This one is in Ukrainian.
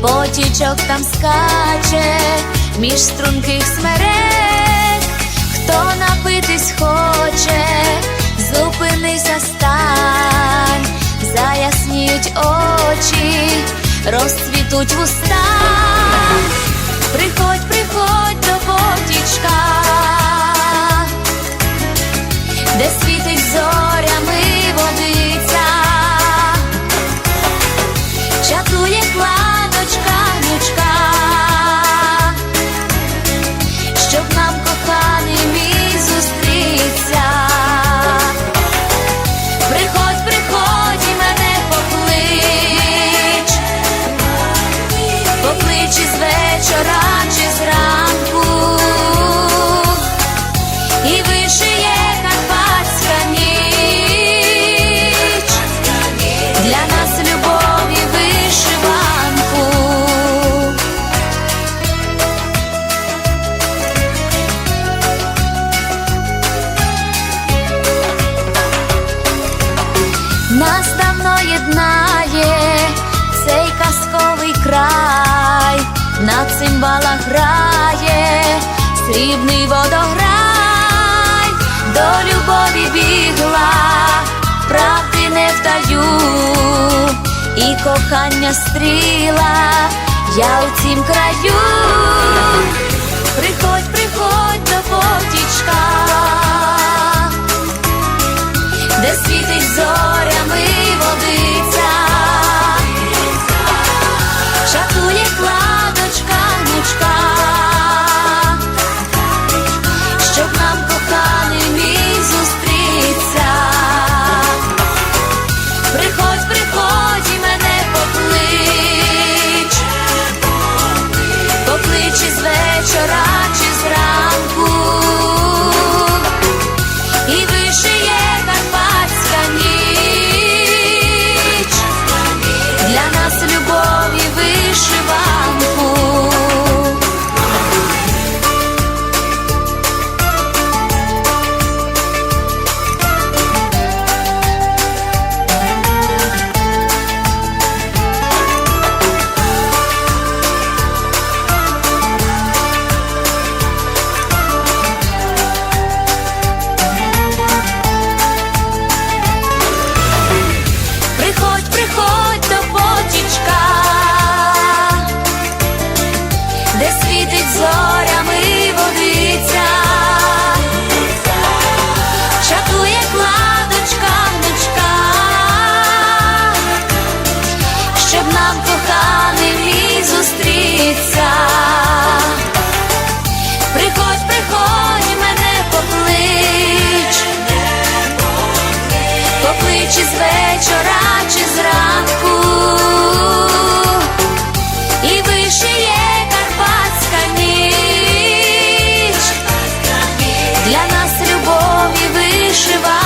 потічок там скаче між струнких смерек, хто напитись хоче, зупинися, стань, заясніють очі, розцвітуть вуста. Приходь, приходь до потічка, де світить зорями вечора чи зранку, і вишиє карпатська ніч для нас любові вишиванку. Нас давно єднає на цимбалах грає срібний водограй, до любові бігла, правди не втаю, і кохання стріла, я у цім краю. Приходь, приходь до потічка де світить зорями водиця, шатує кладочка, коханий мій зустріться. Приходь, приходь, мене поклич, поклич із вечора чи зранку, і вишиє карпатська ніч, для нас любові вишива.